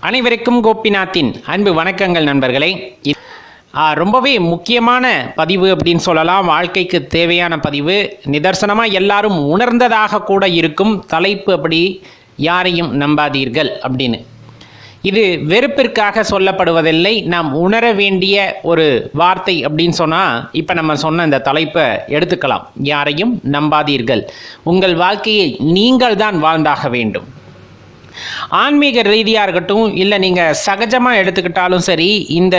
அனைவருக்கும் கோபிநாத்தின் அன்பு வணக்கங்கள் நண்பர்களே. இ- ரொம்பவே முக்கியமான பதிவு அப்படின்னு சொல்லலாம். வாழ்க்கைக்கு தேவையான பதிவு. நிதர்சனமாக எல்லாரும் உணர்ந்ததாக கூட இருக்கும் தலைப்பு அப்படி யாரையும் நம்பாதீர்கள் அப்படின்னு. இது வெறுப்பிற்காக சொல்லப்படுவதில்லை. நாம் உணர வேண்டிய ஒரு வார்த்தை அப்படின்னு சொன்னால் இப்போ நம்ம சொன்ன இந்த தலைப்பை எடுத்துக்கலாம். யாரையும் நம்பாதீர்கள். உங்கள் வாழ்க்கையை நீங்கள் தான் வாழ்ந்தாக வேண்டும். ஆன்மீக ரீதியாக இருக்கட்டும் இல்லை நீங்கள் சகஜமாக எடுத்துக்கிட்டாலும் சரி இந்த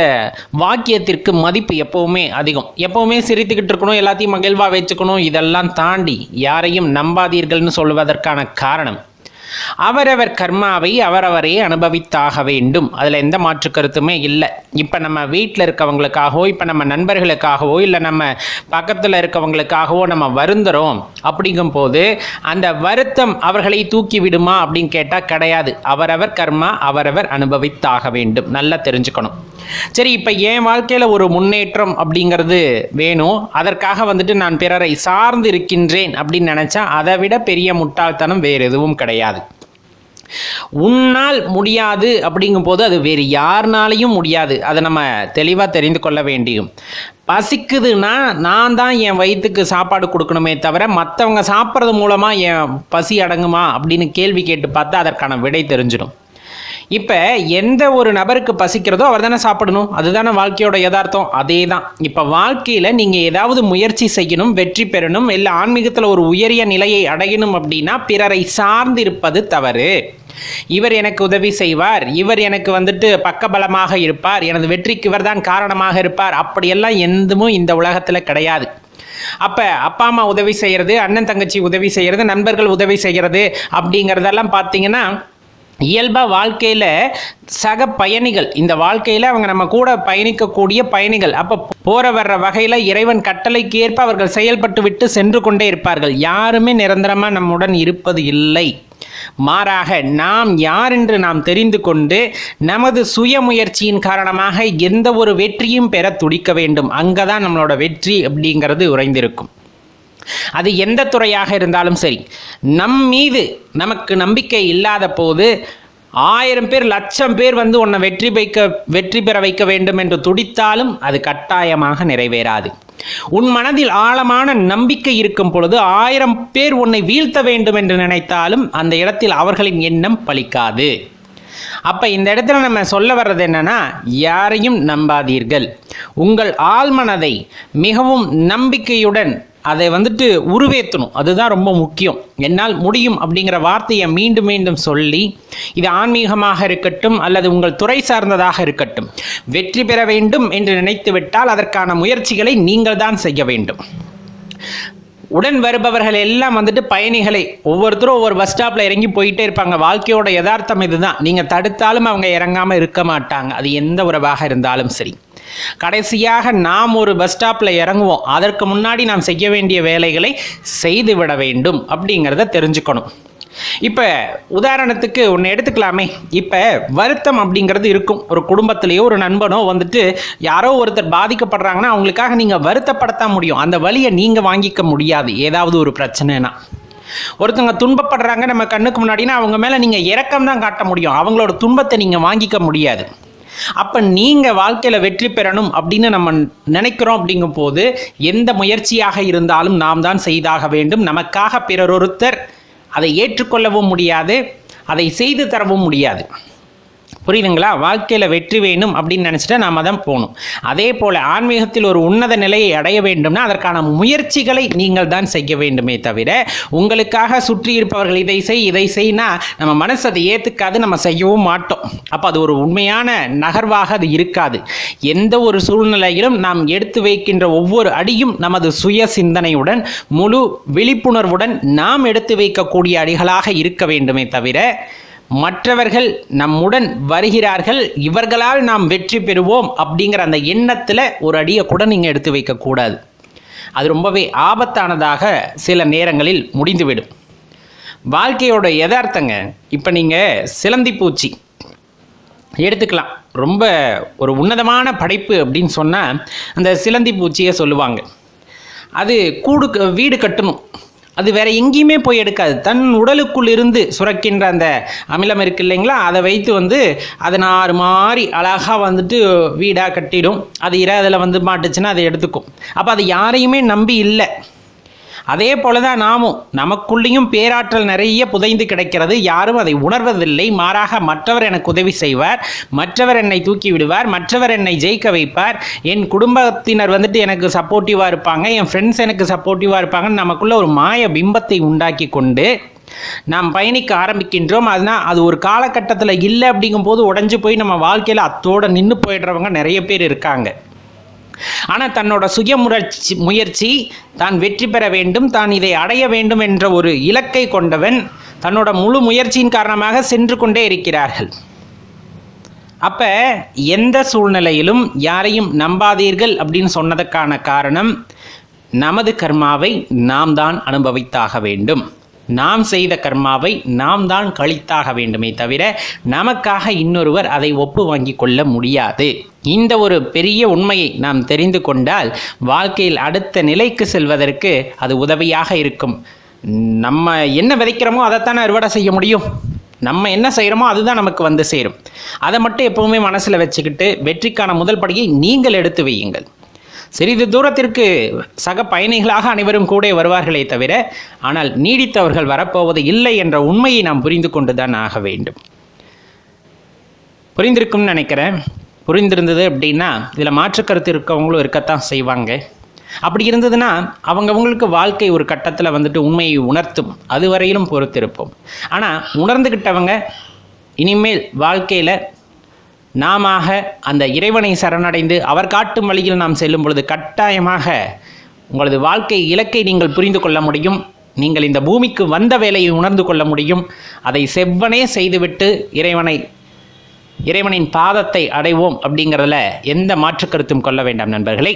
வாக்கியத்திற்கு மதிப்பு எப்போவுமே அதிகம். எப்போவுமே சிரித்துக்கிட்டு இருக்கணும் எல்லாத்தையும் மகிழ்வாக வச்சுக்கணும் இதெல்லாம் தாண்டி யாரையும் நம்பாதீர்கள்னு சொல்வதற்கான காரணம் அவரவர் கர்மாவை அவரவரே அனுபவித்தாக வேண்டும். அதில் எந்த மாற்று கருத்துமே இல்லை. இப்போ நம்ம வீட்டில் இருக்கவங்களுக்காகவோ இப்போ நம்ம நண்பர்களுக்காகவோ இல்லை நம்ம பக்கத்தில் இருக்கவங்களுக்காகவோ நம்ம வருந்துறோம் அப்படிங்கும்போது அந்த வருத்தம் அவர்களை தூக்கி விடுமா அப்படின்னு கேட்டால் கிடையாது. அவரவர் கர்மா அவரவர் அனுபவித்தாக வேண்டும். நல்லா தெரிஞ்சுக்கணும். சரி இப்போ என் வாழ்க்கையில் ஒரு முன்னேற்றம் அப்படிங்கிறது வேணும் அதற்காக வந்துட்டு நான் பிறரை சார்ந்து இருக்கின்றேன் அப்படின்னு நினச்சா அதை விட பெரிய முட்டாள்தனம் வேறு எதுவும் கிடையாது. உன்னால் முடியாது அப்படிங்கும்போது அது வேறு யாருனாலையும் முடியாது. அதை நம்ம தெளிவாக தெரிந்து கொள்ள வேண்டியும். பசிக்குதுன்னா நான் தான் என் வயிற்றுக்கு சாப்பாடு கொடுக்கணுமே தவிர மற்றவங்க சாப்பிட்றது மூலமாக என் பசி அடங்குமா அப்படின்னு கேள்வி கேட்டு பார்த்தா அதற்கான விடை தெரிஞ்சிடும். இப்போ எந்த ஒரு நபருக்கு பசிக்கிறதோ அவர் தானே சாப்பிடணும். அதுதானே வாழ்க்கையோட யதார்த்தம். அதே தான். இப்போ வாழ்க்கையில் நீங்கள் ஏதாவது முயற்சி செய்யணும் வெற்றி பெறணும் இல்லை ஆன்மீகத்தில் ஒரு உயரிய நிலையை அடையணும் அப்படின்னா பிறரை சார்ந்திருப்பது தவறு. இவர் எனக்கு உதவி செய்வார். இவர் எனக்கு வந்துட்டு பக்கபலமாக இருப்பார். எனது வெற்றிக்கு இவர் தான் காரணமாக இருப்பார். அப்படியெல்லாம் எதுவும் இந்த உலகத்தில் கிடையாது. அப்போ அப்பா அம்மா உதவி செய்கிறது அண்ணன் தங்கச்சி உதவி செய்கிறது நண்பர்கள் உதவி செய்கிறது அப்படிங்கிறதெல்லாம் பார்த்தீங்கன்னா இயல்பாக வாழ்க்கையில் சக பயணிகள் இந்த வாழ்க்கையில் அவங்க நம்ம கூட பயணிக்கக்கூடிய பயணிகள் அப்போ போற வர்ற வகையில் இறைவன் கட்டளைக்கு ஏற்ப அவர்கள் செயல்பட்டு விட்டு சென்று கொண்டே இருப்பார்கள். யாருமே நிரந்தரமாக நம்முடன் இருப்பது இல்லை. மாறாக நாம் யார் என்று நாம் தெரிந்து கொண்டு நமது சுய முயற்சியின் காரணமாக எந்த ஒரு வெற்றியும் பெற துடிக்க வேண்டும். அங்கே தான் நம்மளோட வெற்றி அப்படிங்கிறது உறைந்திருக்கும். அது எந்த துறையாக இருந்தாலும் சரி நம் மீது நமக்கு நம்பிக்கை இல்லாத போது ஆயிரம் பேர் லட்சம் பேர் வந்து உன்னை வெற்றி வைக்க வெற்றி பெற வைக்க வேண்டும் என்று துடித்தாலும் அது கட்டாயமாக நிறைவேறாது. உன் மனதில் ஆழமான நம்பிக்கை இருக்கும் பொழுது ஆயிரம் பேர் உன்னை வீழ்த்த வேண்டும் என்று நினைத்தாலும் அந்த இடத்தில் அவர்களின் எண்ணம் பலிக்காது. அப்ப இந்த இடத்துல நம்ம சொல்ல வர்றது என்னன்னா யாரையும் நம்பாதீர்கள். உங்கள் ஆழ்மனதை மிகவும் நம்பிக்கையுடன் அதை வந்துட்டு உருவேற்றணும் அதுதான் ரொம்ப முக்கியம். என்னால் முடியும் அப்படிங்கிற வார்த்தையை மீண்டும் மீண்டும் சொல்லி இது ஆன்மீகமாக இருக்கட்டும் அல்லது உங்கள் துறை சார்ந்ததாக இருக்கட்டும் வெற்றி பெற வேண்டும் என்று நினைத்துவிட்டால் அதற்கான முயற்சிகளை நீங்கள் தான் செய்ய வேண்டும். உடன் வருபவர்கள் எல்லாம் வந்துட்டு பயணிகளை ஒவ்வொருத்தரும் ஒவ்வொரு பஸ் ஸ்டாப்பில் இறங்கி போயிட்டே இருப்பாங்க. வாழ்க்கையோட யதார்த்தம் இதுதான். நீங்கள் தடுத்தாலும் அவங்க இறங்காமல் இருக்க மாட்டாங்க. அது எந்த உறவாக இருந்தாலும் சரி. கடைசியாக நாம் ஒரு பஸ் ஸ்டாப்பில் இறங்குவோம். அதற்கு முன்னாடி நாம் செய்ய வேண்டிய வேலைகளை செய்து விட வேண்டும் அப்படிங்கிறத தெரிஞ்சுக்கணும். இப்போ உதாரணத்துக்கு ஒன்று எடுத்துக்கலாமே. இப்போ வருத்தம் அப்படிங்கிறது இருக்கும். ஒரு குடும்பத்திலேயோ ஒரு நண்பனோ வந்துட்டு யாரோ ஒருத்தர் பாதிக்கப்படுறாங்கன்னா அவங்களுக்காக நீங்கள் வருத்தப்படுத்த முடியும். அந்த வழியை நீங்கள் வாங்கிக்க முடியாது. ஏதாவது ஒரு பிரச்சனைனா. ஒருத்தவங்க துன்பப்படுறாங்க நம்ம கண்ணுக்கு முன்னாடினா அவங்க மேலே நீங்கள் இரக்கம் தான் காட்ட முடியும். அவங்களோட துன்பத்தை நீங்கள் வாங்கிக்க முடியாது. அப்போ நீங்கள் வாழ்க்கையில் வெற்றி பெறணும் அப்படின்னு நம்ம நினைக்கிறோம் அப்படிங்கும் போது எந்த முயற்சியாக இருந்தாலும் நாம் தான் செய்தாக வேண்டும். நமக்காக பிறரொருத்தர் அதை ஏற்றுக்கொள்ளவும் முடியாது அதை செய்து தரவும் முடியாது. புரியுதுங்களா? வாழ்க்கையில் வெற்றி வேணும் அப்படின்னு நினச்சிட்டு நாம தான் போகணும். அதே போல் ஆன்மீகத்தில் ஒரு உன்னத நிலையை அடைய வேண்டும்னா அதற்கான முயற்சிகளை நீங்கள் தான் செய்ய வேண்டுமே தவிர உங்களுக்காக சுற்றி இருப்பவர்கள் இதை செய் இதை செய்னா நம்ம மனசு அதை ஏற்றுக்காது நம்ம செய்யவும் மாட்டோம். அப்போ அது ஒரு உண்மையான நகர்வாக அது இருக்காது. எந்த ஒரு சூழ்நிலையிலும் நாம் எடுத்து வைக்கின்ற ஒவ்வொரு அடியும் நமது சுய சிந்தனையுடன் முழு விழிப்புணர்வுடன் நாம் எடுத்து வைக்கக்கூடிய அடிகளாக இருக்க வேண்டுமே தவிர மற்றவர்கள் நம்முடன் வருகிறார்கள் இவர்களால் நாம் வெற்றி பெறுவோம் அப்படிங்கிற அந்த எண்ணத்தில் ஒரு அடியை கூட நீங்கள் எடுத்து வைக்கக்கூடாது. அது ரொம்பவே ஆபத்தானதாக சில நேரங்களில் முடிந்துவிடும். வாழ்க்கையோட யதார்த்தங்க இப்போ நீங்கள் சிலந்தி பூச்சி. எடுத்துக்கலாம். ரொம்ப ஒரு உன்னதமான படைப்பு அப்படின்னு சொன்னால் அந்த சிலந்தி பூச்சியை சொல்லுவாங்க. அது கூடு க- வீடு கட்டணும். அது வேற எங்கேயுமே போய் எடுக்காது. தன் உடலுக்குள் இருந்து சுரக்கின்ற அந்த அமிலம் இருக்கு இல்லைங்களா? அதை வைத்து வந்து அதை நாறு மாதிரி அழகாக வந்துட்டு வீடாக கட்டிடும். அது இர அதில் வந்து மாட்டுச்சுன்னா அதை எடுத்துக்கும். அப்போ அது யாரையுமே நம்பி இல்லை. அதே போல தான் நாமும் நமக்குள்ளேயும் பேராற்றல் நிறைய புதைந்து கிடைக்கிறது. யாரும் அதை உணர்வதில்லை. மாறாக மற்றவர் எனக்கு உதவி செய்வார். மற்றவர் என்னை தூக்கி விடுவார். மற்றவர் என்னை ஜெயிக்க வைப்பார். என் குடும்பத்தினர் வந்துட்டு எனக்கு சப்போர்ட்டிவாக இருப்பாங்க. என் ஃப்ரெண்ட்ஸ் எனக்கு சப்போர்ட்டிவாக இருப்பாங்கன்னு நமக்குள்ள ஒரு மாய பிம்பத்தை உண்டாக்கி கொண்டு நாம் பயணிக்க ஆரம்பிக்கின்றோம். அதனால் அது ஒரு காலகட்டத்தில் இல்லை அப்படிங்கும்போது உடஞ்சி போய் நம்ம வாழ்க்கையில் அத்தோடு நின்று போயிடுறவங்க நிறைய பேர் இருக்காங்க. ஆனால் தன்னோட சுயமுயற்சி முயற்சி தான் வெற்றி பெற வேண்டும் தான் இதை அடைய வேண்டும் என்ற ஒரு இலக்கை கொண்டவன் தன்னோட முழு முயற்சியின் காரணமாக சென்று கொண்டே இருக்கிறார்கள். அப்போ எந்த சூழ்நிலையிலும் யாரையும் நம்பாதீர்கள் அப்படின்னு சொன்னதுக்கான காரணம் நமது கர்மாவை நாம் தான் அனுபவித்தாக வேண்டும். நாம் செய்த கர்மாவை நாம் தான் கழித்தாக வேண்டுமே தவிர நமக்காக இன்னொருவர் அதை ஒப்பு வாங்கி கொள்ள முடியாது. இந்த ஒரு பெரிய உண்மையை நாம் தெரிந்து கொண்டால் வாழ்க்கையில் அடுத்த நிலைக்கு செல்வதற்கு அது உதவியாக இருக்கும். நம்ம என்ன விதைக்கிறோமோ அதைத்தானே அறுவடை செய்ய முடியும். நம்ம என்ன செய்கிறோமோ அதுதான் நமக்கு வந்து சேரும். அதை மட்டும் எப்பவுமே மனசில் வச்சுக்கிட்டு வெற்றிக்கான முதல் படியை நீங்கள் எடுத்து வையுங்கள். சிறிது தூரத்திற்கு சக பயணிகளாக அனைவரும் கூட வருவார்களே தவிர ஆனால் நீடித்தவர்கள் வரப்போவது இல்லை என்ற உண்மையை நாம் புரிந்து கொண்டு தான் ஆக வேண்டும். புரிந்திருக்கும்னு நினைக்கிறேன். புரிந்திருந்தது அப்படின்னா இதில் மாற்று கருத்து இருக்கவங்களும் இருக்கத்தான் செய்வாங்க. அப்படி இருந்ததுன்னா அவங்கவங்களுக்கு வாழ்க்கை ஒரு கட்டத்தில் வந்துட்டு உண்மையை உணர்த்தும். அது வரையிலும் பொறுத்திருப்போம். ஆனால் உணர்ந்துக்கிட்டவங்க இனிமேல் வாழ்க்கையில் நாம அந்த இறைவனை சரணடைந்து அவர் காட்டும் வழியில் நாம் செல்லும் பொழுது கட்டாயமாக உங்களது வாழ்க்கை இலக்கை நீங்கள் புரிந்து கொள்ள முடியும். நீங்கள் இந்த பூமிக்கு வந்த வேலையை உணர்ந்து கொள்ள முடியும். அதை செவ்வனே செய்துவிட்டு இறைவனை இறைவனின் பாதத்தை அடைவோம் அப்படிங்கிறதுல எந்த மாற்று கருத்தும் கொள்ள வேண்டாம் நண்பர்களே.